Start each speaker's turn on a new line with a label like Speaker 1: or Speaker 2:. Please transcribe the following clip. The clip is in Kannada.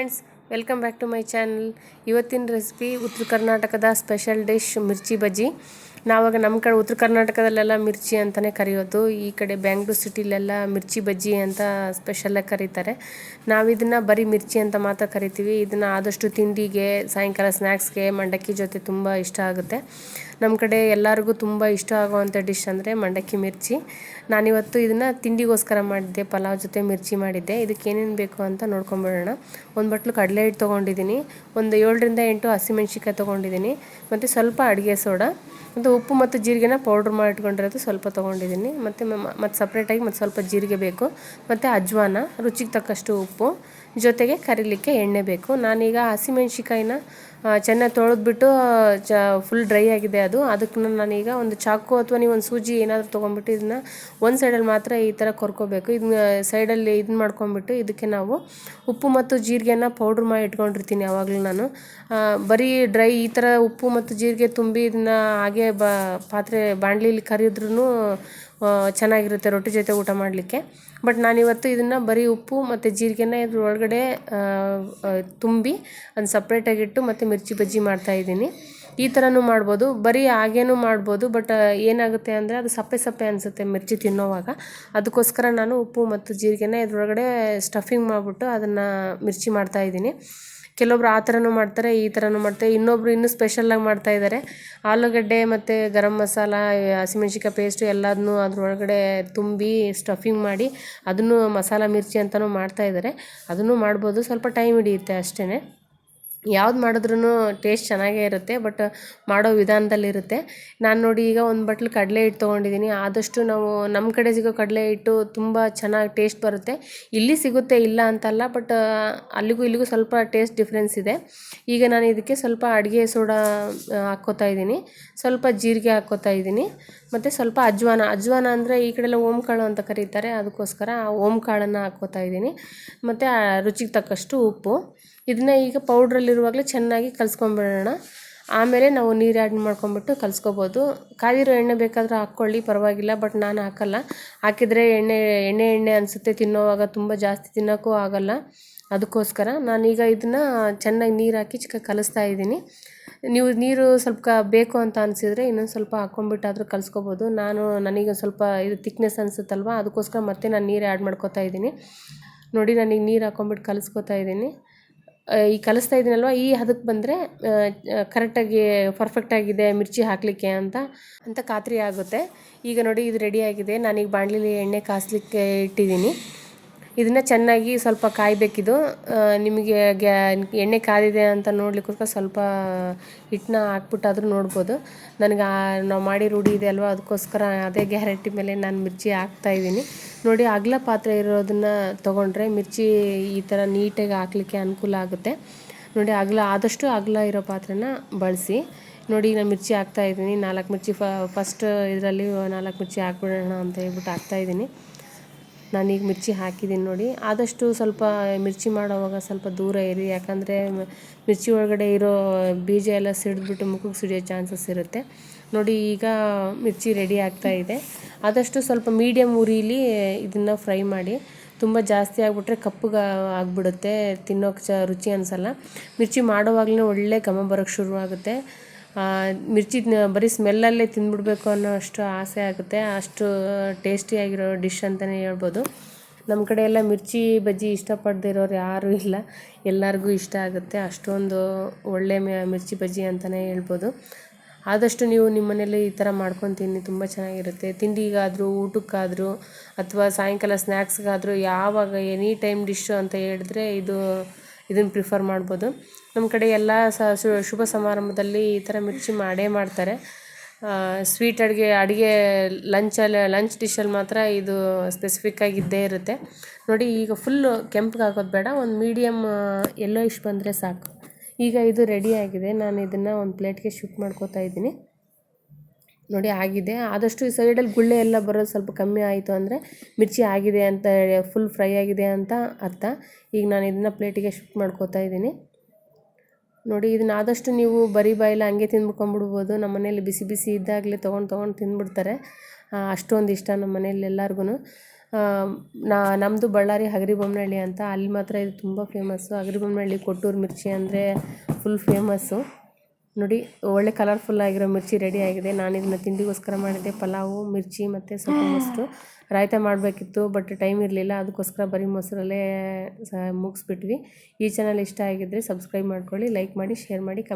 Speaker 1: Friends welcome back to my channel ಇವತ್ತಿನ ರೆಸಿಪಿ ಉತ್ತರ ಕರ್ನಾಟಕದ ಸ್ಪೆಷಲ್ ಡಿಶ್ ಮಿರ್ಚಿ ಬಜ್ಜಿ. ನಾವಾಗ ನಮ್ಮ ಕಡೆ ಉತ್ತರ ಕರ್ನಾಟಕದಲ್ಲೆಲ್ಲ ಮಿರ್ಚಿ ಅಂತಲೇ ಕರೆಯೋದು, ಈ ಕಡೆ ಬ್ಯಾಂಗ್ಳೂರು ಸಿಟಿಲೆಲ್ಲ ಮಿರ್ಚಿ ಬಜ್ಜಿ ಅಂತ ಸ್ಪೆಷಲ್ಲಾಗಿ ಕರೀತಾರೆ. ನಾವು ಇದನ್ನು ಬರೀ ಮಿರ್ಚಿ ಅಂತ ಮಾತ್ರ ಕರಿತೀವಿ. ಇದನ್ನು ಆದಷ್ಟು ತಿಂಡಿಗೆ, ಸಾಯಂಕಾಲ ಸ್ನ್ಯಾಕ್ಸ್ಗೆ ಮಂಡಕ್ಕಿ ಜೊತೆ ತುಂಬ ಇಷ್ಟ ಆಗುತ್ತೆ. ನಮ್ಮ ಕಡೆ ಎಲ್ಲರಿಗೂ ತುಂಬ ಇಷ್ಟ ಆಗುವಂಥ ಡಿಶ್ ಅಂದರೆ ಮಂಡಕ್ಕಿ ಮಿರ್ಚಿ. ನಾನಿವತ್ತು ಇದನ್ನು ತಿಂಡಿಗೋಸ್ಕರ ಮಾಡಿದ್ದೆ, ಪಲಾವ್ ಜೊತೆ ಮಿರ್ಚಿ ಮಾಡಿದ್ದೆ. ಇದಕ್ಕೆ ಏನೇನು ಬೇಕು ಅಂತ ನೋಡ್ಕೊಂಬಿಡೋಣ. ಒಂದು ಬಟ್ಲು ಕಡಲೆ ಹಿಟ್ಟು ತೊಗೊಂಡಿದ್ದೀನಿ ಒಂದು ಏಳರಿಂದ ಎಂಟು ಹಸಿಮೆಣ್ಸಿಕಾಯಿ ತೊಗೊಂಡಿದ್ದೀನಿ ಮತ್ತು ಸ್ವಲ್ಪ ಅಡುಗೆ ಸೋಡಾ. ಮತ್ತು ಉಪ್ಪು ಮತ್ತು ಜೀರಿಗೆನ ಪೌಡ್ರ್ ಮಾಡಿ ಇಟ್ಕೊಂಡಿರೋದು ಸ್ವಲ್ಪ ತೊಗೊಂಡಿದ್ದೀನಿ. ಮತ್ತು ಮತ್ತು ಸಪ್ರೇಟಾಗಿ ಮತ್ತು ಸ್ವಲ್ಪ ಜೀರಿಗೆ ಬೇಕು. ಮತ್ತು ಅಜ್ವಾನ, ರುಚಿಗೆ ತಕ್ಕಷ್ಟು ಉಪ್ಪು. ಜೊತೆಗೆ ಕರಿಲಿಕ್ಕೆ ಎಣ್ಣೆ ಬೇಕು. ನಾನೀಗ ಹಸಿಮೆಣ್ಸಿಕಾಯಿನ ಚೆನ್ನಾಗಿ ತೊಳೆದ್ಬಿಟ್ಟು ಚ ಫುಲ್ ಡ್ರೈ ಆಗಿದೆ ಅದು. ಅದಕ್ಕೆ ನಾನೀಗ ಒಂದು ಚಾಕು ಅಥವಾ ನೀವು ಒಂದು ಸೂಜಿ ಏನಾದರೂ ತೊಗೊಂಡ್ಬಿಟ್ಟು ಇದನ್ನ ಒಂದು ಸೈಡಲ್ಲಿ ಮಾತ್ರ ಈ ಥರ ಕೊರ್ಕೋಬೇಕು. ಇದನ್ನ ಸೈಡಲ್ಲಿ ಇದನ್ನ ಮಾಡ್ಕೊಂಬಿಟ್ಟು ಇದಕ್ಕೆ ನಾವು ಉಪ್ಪು ಮತ್ತು ಜೀರಿಗೆನ ಪೌಡ್ರ್ ಮಾಡಿ ಇಟ್ಕೊಂಡಿರ್ತೀನಿ ಯಾವಾಗಲೂ ನಾನು. ಬರೀ ಡ್ರೈ ಈ ಥರ ಉಪ್ಪು ಮತ್ತು ಜೀರಿಗೆ ತುಂಬಿ ಇದನ್ನ ಹಾಗೆ ಬ, ಪಾತ್ರೆ ಬಾಣಲಿಲಿ ಕರಿದ್ರೂ ಚೆನ್ನಾಗಿರುತ್ತೆ ರೊಟ್ಟಿ ಜೊತೆ ಊಟ ಮಾಡಲಿಕ್ಕೆ. ಬಟ್ ನಾನಿವತ್ತು ಇದನ್ನು ಬರೀ ಉಪ್ಪು ಮತ್ತು ಜೀರಿಗೆನ ಇದ್ರ ಒಳಗಡೆ ತುಂಬಿ ಅದನ್ನ ಸಪ್ರೇಟಾಗಿಟ್ಟು ಮತ್ತು ಮಿರ್ಚಿ ಬಜ್ಜಿ ಮಾಡ್ತಾಯಿದ್ದೀನಿ ಈ ಥರನೂ ಮಾಡ್ಬೋದು. ಬರೀ ಹಾಗೇನೂ ಮಾಡ್ಬೋದು ಬಟ್ ಏನಾಗುತ್ತೆ ಅಂದರೆ ಅದು ಸಪ್ಪೆ ಸಪ್ಪೆ ಅನಿಸುತ್ತೆ ಮಿರ್ಚಿ ತಿನ್ನೋವಾಗ. ಅದಕ್ಕೋಸ್ಕರ ನಾನು ಉಪ್ಪು ಮತ್ತು ಜೀರಿಗೆನ ಇದರೊಳಗಡೆ ಸ್ಟಫಿಂಗ್ ಮಾಡಿಬಿಟ್ಟು ಅದನ್ನು ಮಿರ್ಚಿ ಮಾಡ್ತಾಯಿದ್ದೀನಿ ಕೆಲವೊಬ್ರು ಆ ಥರನೂ ಮಾಡ್ತಾರೆ, ಈ ಥರನೂ ಮಾಡ್ತಾರೆ. ಇನ್ನೊಬ್ರು ಇನ್ನೂ ಸ್ಪೆಷಲ್ಲಾಗಿ ಮಾಡ್ತಾಯಿದ್ದಾರೆ ಆಲೂಗಡ್ಡೆ ಮತ್ತು ಗರಂ ಮಸಾಲ ಹಸಿಮೆಣ್ಸಿಕಾಯಿ ಪೇಸ್ಟು ಎಲ್ಲದನ್ನೂ ಅದರೊಳಗಡೆ ತುಂಬಿ ಸ್ಟಫಿಂಗ್ ಮಾಡಿ ಅದನ್ನು ಮಸಾಲ ಮಿರ್ಚಿ ಅಂತಲೂ ಮಾಡ್ತಾಯಿದ್ದಾರೆ ಅದನ್ನು ಮಾಡ್ಬೋದು. ಸ್ವಲ್ಪ ಟೈಮ್ ಹಿಡಿಯುತ್ತೆ ಅಷ್ಟೇ ಯಾವ್ದು ಮಾಡಿದ್ರೂ ಟೇಸ್ಟ್ ಚೆನ್ನಾಗೇ ಇರುತ್ತೆ, ಬಟ್ ಮಾಡೋ ವಿಧಾನದಲ್ಲಿರುತ್ತೆ. ನಾನು ನೋಡಿ ಈಗ ಒಂದು ಬಟ್ಲು ಕಡಲೆ ಹಿಟ್ಟು ತೊಗೊಂಡಿದ್ದೀನಿ ಆದಷ್ಟು ನಾವು ನಮ್ಮ ಕಡೆ ಸಿಗೋ ಕಡಲೆ ಹಿಟ್ಟು ತುಂಬ ಚೆನ್ನಾಗಿ ಟೇಸ್ಟ್ ಬರುತ್ತೆ. ಇಲ್ಲಿ ಸಿಗುತ್ತೆ ಇಲ್ಲ ಅಂತಲ್ಲ, ಬಟ್ ಅಲ್ಲಿಗೂ ಇಲ್ಲಿಗೂ ಸ್ವಲ್ಪ ಟೇಸ್ಟ್ ಡಿಫ್ರೆನ್ಸ್ ಇದೆ. ಈಗ ನಾನು ಇದಕ್ಕೆ ಸ್ವಲ್ಪ ಅಡುಗೆ ಸೋಡಾ ಹಾಕ್ಕೋತಾ ಇದ್ದೀನಿ. ಸ್ವಲ್ಪ ಜೀರಿಗೆ ಹಾಕ್ಕೋತಾ ಇದ್ದೀನಿ. ಮತ್ತು ಸ್ವಲ್ಪ ಅಜ್ವಾನ ಅಜ್ವಾನ ಅಂದರೆ ಈ ಕಡೆಲ್ಲ ಓಂಕಾಳು ಅಂತ ಕರೀತಾರೆ, ಅದಕ್ಕೋಸ್ಕರ ಆ ಓಂಕಾಳನ್ನು ಹಾಕ್ಕೋತಾ ಇದ್ದೀನಿ. ಮತ್ತು ರುಚಿಗೆ ತಕ್ಕಷ್ಟು ಉಪ್ಪು. ಇದನ್ನ ಈಗ ಪೌಡ್ರಲ್ಲಿರುವಾಗಲೇ ಚೆನ್ನಾಗಿ ಕಲಿಸ್ಕೊಂಬಿಡೋಣ. ಆಮೇಲೆ ನಾವು ನೀರು ಆ್ಯಡ್ ಮಾಡ್ಕೊಂಬಿಟ್ಟು ಕಲಿಸ್ಕೋಬೋದು. ಕಾದಿರೋ ಎಣ್ಣೆ ಬೇಕಾದರೆ ಹಾಕ್ಕೊಳ್ಳಿ, ಪರವಾಗಿಲ್ಲ, ಬಟ್ ನಾನು ಹಾಕಲ್ಲ. ಹಾಕಿದರೆ ಎಣ್ಣೆ ಎಣ್ಣೆ ಎಣ್ಣೆ ಅನಿಸುತ್ತೆ, ತಿನ್ನೋವಾಗ ತುಂಬ ಜಾಸ್ತಿ ತಿನ್ನೋಕ್ಕೂ ಆಗಲ್ಲ. ಅದಕ್ಕೋಸ್ಕರ ನಾನೀಗ ಇದನ್ನು ಚೆನ್ನಾಗಿ ನೀರು ಹಾಕಿ ಚಿಕ್ಕ ಕಲಿಸ್ತಾ ಇದ್ದೀನಿ. ನೀವು ನೀರು ಸ್ವಲ್ಪ ಬೇಕು ಅಂತ ಅನಿಸಿದರೆ ಇನ್ನೊಂದು ಸ್ವಲ್ಪ ಹಾಕ್ಕೊಂಬಿಟ್ಟಾದರೂ ಕಲಿಸ್ಕೋಬೋದು. ನಾನು, ನನಗೆ ಸ್ವಲ್ಪ ಇದು ತಿಕ್ನೆಸ್ ಅನಿಸುತ್ತಲ್ವ, ಅದಕ್ಕೋಸ್ಕರ ಮತ್ತೆ ನಾನು ನೀರು ಆ್ಯಡ್ ಮಾಡ್ಕೋತಾ ಇದ್ದೀನಿ. ನೋಡಿ, ನನಗೆ ನೀರು ಹಾಕ್ಕೊಂಬಿಟ್ಟು ಕಲಿಸ್ಕೋತಾ ಇದ್ದೀನಿ. ಈ ಕಲಿಸ್ತಾ ಇದ್ದೀನಲ್ವ ಈ ಹದಕ್ಕೆ ಬಂದರೆ ಕರೆಕ್ಟಾಗಿ ಪರ್ಫೆಕ್ಟಾಗಿದೆ ಮಿರ್ಚಿ ಹಾಕಲಿಕ್ಕೆ ಅಂತ ಅಂತ ಖಾತ್ರಿ ಆಗುತ್ತೆ. ಈಗ ನೋಡಿ, ಇದು ರೆಡಿಯಾಗಿದೆ ನಾನೀಗ ಬಾಣಲಿಲಿ ಎಣ್ಣೆ ಕಾಸಲಿಕ್ಕೆ ಇಟ್ಟಿದ್ದೀನಿ. ಇದನ್ನು ಚೆನ್ನಾಗಿ ಸ್ವಲ್ಪ ಕಾಯಬೇಕಿದು. ನಿಮಗೆ ಗ್ಯಾ, ಎಣ್ಣೆ ಕಾದಿದೆ ಅಂತ ನೋಡಲಿಕ್ಕೋಸ್ಕರ ಸ್ವಲ್ಪ ಹಿಟ್ಟನ್ನ ಹಾಕ್ಬಿಟ್ಟಾದ್ರೂ ನೋಡ್ಬೋದು. ನನಗೆ ನಾವು ಮಾಡಿ ರೂಢಿ ಇದೆ ಅಲ್ವ, ಅದಕ್ಕೋಸ್ಕರ ಅದೇ ಗ್ಯಾರಂಟಿ ಮೇಲೆ ನಾನು ಮಿರ್ಚಿ ಹಾಕ್ತಾಯಿದ್ದೀನಿ ನೋಡಿ ಅಗಲ ಪಾತ್ರೆ ಇರೋದನ್ನು ತೊಗೊಂಡ್ರೆ ಮಿರ್ಚಿ ಈ ಥರ ನೀಟಾಗಿ ಹಾಕ್ಲಿಕ್ಕೆ ಅನುಕೂಲ ಆಗುತ್ತೆ. ನೋಡಿ ಅಗಲ, ಆದಷ್ಟು ಅಗಲ ಇರೋ ಪಾತ್ರೆನ ಬಳಸಿ. ನೋಡಿ ನಾನು ಮಿರ್ಚಿ ಹಾಕ್ತಾ ಇದ್ದೀನಿ. ನಾಲ್ಕು ಮಿರ್ಚಿ ಫಸ್ಟ್ ಇದರಲ್ಲಿ ನಾಲ್ಕು ಮಿರ್ಚಿ ಹಾಕ್ಬಿಡೋಣ ಅಂತ ಹೇಳ್ಬಿಟ್ಟು ಹಾಕ್ತಾ ಹಾಕ್ತಾಯಿದ್ದೀನಿ ನಾನೀಗ ಮಿರ್ಚಿ ಹಾಕಿದ್ದೀನಿ ನೋಡಿ. ಆದಷ್ಟು ಸ್ವಲ್ಪ ಮಿರ್ಚಿ ಮಾಡೋವಾಗ ಸ್ವಲ್ಪ ದೂರ ಇರಿ. ಯಾಕಂದರೆ ಮಿರ್ಚಿ ಒಳಗಡೆ ಇರೋ ಬೀಜ ಎಲ್ಲ ಸಿಡಿದ್ಬಿಟ್ಟು ಮುಖಕ್ಕೆ ಸಿಡಿಯೋ ಚಾನ್ಸಸ್ ಇರುತ್ತೆ. ನೋಡಿ ಈಗ ಮಿರ್ಚಿ ರೆಡಿ ಆಗ್ತಾ ಇದೆ. ಆದಷ್ಟು ಸ್ವಲ್ಪ ಮೀಡಿಯಮ್ ಉರಿಲಿ ಇದನ್ನು ಫ್ರೈ ಮಾಡಿ. ತುಂಬ ಜಾಸ್ತಿ ಆಗಿಬಿಟ್ರೆ ಕಪ್ಪಗೆ ಆಗಿಬಿಡುತ್ತೆ ತಿನ್ನೋಕೆ ಚ ರುಚಿ ಅನಿಸಲ್ಲ. ಮಿರ್ಚಿ ಮಾಡೋವಾಗಲೇ ಒಳ್ಳೆ ಘಮ ಬರೋಕ್ಕೆ ಶುರುವಾಗುತ್ತೆ ಮಿರ್ಚಿ ಬರೀ ಸ್ಮೆಲ್ಲಲ್ಲೇ ತಿಂದ್ಬಿಡ್ಬೇಕು ಅನ್ನೋ ಅಷ್ಟು ಆಸೆ ಆಗುತ್ತೆ. ಅಷ್ಟು ಟೇಸ್ಟಿಯಾಗಿರೋ ಡಿಶ್ ಅಂತಲೇ ಹೇಳ್ಬೋದು. ನಮ್ಮ ಕಡೆ ಎಲ್ಲ ಮಿರ್ಚಿ ಬಜ್ಜಿ ಇಷ್ಟಪಡ್ದಿರೋರು ಯಾರೂ ಇಲ್ಲ. ಎಲ್ಲರಿಗೂ ಇಷ್ಟ ಆಗುತ್ತೆ. ಅಷ್ಟೊಂದು ಒಳ್ಳೆ ಮಿರ್ಚಿ ಬಜ್ಜಿ ಅಂತಲೇ ಹೇಳ್ಬೋದು. ಆದಷ್ಟು ನೀವು ನಿಮ್ಮ ಮನೇಲಿ ಈ ಥರ ಮಾಡ್ಕೊಂಡು ತಿನ್ನಿ ತುಂಬ ಚೆನ್ನಾಗಿರುತ್ತೆ. ತಿಂಡಿಗಾದರೂ, ಊಟಕ್ಕಾದರೂ, ಅಥವಾ ಸಾಯಂಕಾಲ ಸ್ನ್ಯಾಕ್ಸ್ಗಾದರೂ ಯಾವಾಗ ಎನಿ ಟೈಮ್ ಡಿಶ್ಶು ಅಂತ ಹೇಳಿದ್ರೆ ಇದು, ಇದನ್ನು ಪ್ರಿಫರ್ ಮಾಡ್ಬೋದು. ನಮ್ಮ ಕಡೆ ಎಲ್ಲ ಶುಭ ಸಮಾರಂಭದಲ್ಲಿ ಈ ಥರ ಮಿರ್ಚಿ ಮಾಡೇ ಮಾಡ್ತಾರೆ. ಸ್ವೀಟ್ ಅಡುಗೆ ಅಡುಗೆ ಲಂಚಲ್ಲಿ, ಲಂಚ್ ಡಿಶಲ್ಲಿ ಮಾತ್ರ ಇದು ಸ್ಪೆಸಿಫಿಕ್ಕಾಗಿ ಇದ್ದೇ ಇರುತ್ತೆ. ನೋಡಿ, ಈಗ ಫುಲ್ಲು ಕೆಂಪಗೆ ಹಾಕೋದು ಬೇಡ, ಒಂದು ಮೀಡಿಯಮ್ ಎಲ್ಲೋ ಇಷ್ಟು ಬಂದರೆ ಸಾಕು. ಈಗ ಇದು ರೆಡಿ ಆಗಿದೆ. ನಾನು ಇದನ್ನು ಒಂದು ಪ್ಲೇಟ್ಗೆ ಶಿಫ್ಟ್ ಮಾಡ್ಕೋತಾ ಇದ್ದೀನಿ. ನೋಡಿ ಆಗಿದೆ. ಆದಷ್ಟು ಈ ಸೈಡಲ್ಲಿ ಗುಳ್ಳೆ ಎಲ್ಲ ಬರೋದು ಸ್ವಲ್ಪ ಕಮ್ಮಿ ಆಯಿತು ಅಂದರೆ ಮಿರ್ಚಿ ಆಗಿದೆ ಅಂತ ಫುಲ್ ಫ್ರೈ ಆಗಿದೆ ಅಂತ ಅರ್ಥ. ಈಗ ನಾನು ಇದನ್ನು ಪ್ಲೇಟಿಗೆ ಶಿಫ್ಟ್ ಮಾಡ್ಕೋತಾ ಇದ್ದೀನಿ. ನೋಡಿ, ಇದನ್ನ ಆದಷ್ಟು ನೀವು ಬರೀ ಬಾಯಿಲ್ಲ ಹಂಗೆ ತಿಂದ್ಬಿಟ್ಕೊಂಡ್ಬಿಡ್ಬೋದು ನಮ್ಮ ಮನೇಲಿ ಬಿಸಿ ಬಿಸಿ ಇದ್ದಾಗಲೇ ತೊಗೊಂಡು ತೊಗೊಂಡು ತಿಂದ್ಬಿಡ್ತಾರೆ ಅಷ್ಟೊಂದು ಇಷ್ಟ ನಮ್ಮ ಮನೇಲಿ ಎಲ್ಲರಿಗೂ ನಮ್ಮದು ಬಳ್ಳಾರಿ ಹಗರಿಬೊಮ್ಮನಹಳ್ಳಿ ಅಂತ ಅಲ್ಲಿ ಮಾತ್ರ ಇದು ತುಂಬ ಫೇಮಸ್ಸು ಹಗರಿಬೊಮ್ಮನಹಳ್ಳಿ ಕೊಟ್ಟೂರು ಮಿರ್ಚಿ ಅಂದರೆ ಫುಲ್ ಫೇಮಸ್ಸು ನೋಡಿ ಒಳ್ಳೆ ಕಲರ್ಫುಲ್ ಆಗಿರೋ ಮಿರ್ಚಿ ರೆಡಿ ಆಗಿದೆ. ನಾನು ಇದನ್ನ ತಿಂಡಿಗೋಸ್ಕರ ಮಾಡಿದ್ದೆ. ಪಲಾವು ಮಿರ್ಚಿ ಮತ್ತು ಸ್ವಲ್ಪ ಮೊಸರು ರಾಯ್ತ ಮಾಡಬೇಕಿತ್ತು ಬಟ್ ಟೈಮ್ ಇರಲಿಲ್ಲ. ಅದಕ್ಕೋಸ್ಕರ ಬರೀ ಮೊಸರಲ್ಲೇ ಮುಗಿಸ್ಬಿಟ್ವಿ. ಈ ಚಾನಲ್ ಇಷ್ಟ ಆಗಿದ್ದರೆ ಸಬ್ಸ್ಕ್ರೈಬ್ ಮಾಡ್ಕೊಳ್ಳಿ ಲೈಕ್ ಮಾಡಿ ಶೇರ್ ಮಾಡಿ ಕಮ್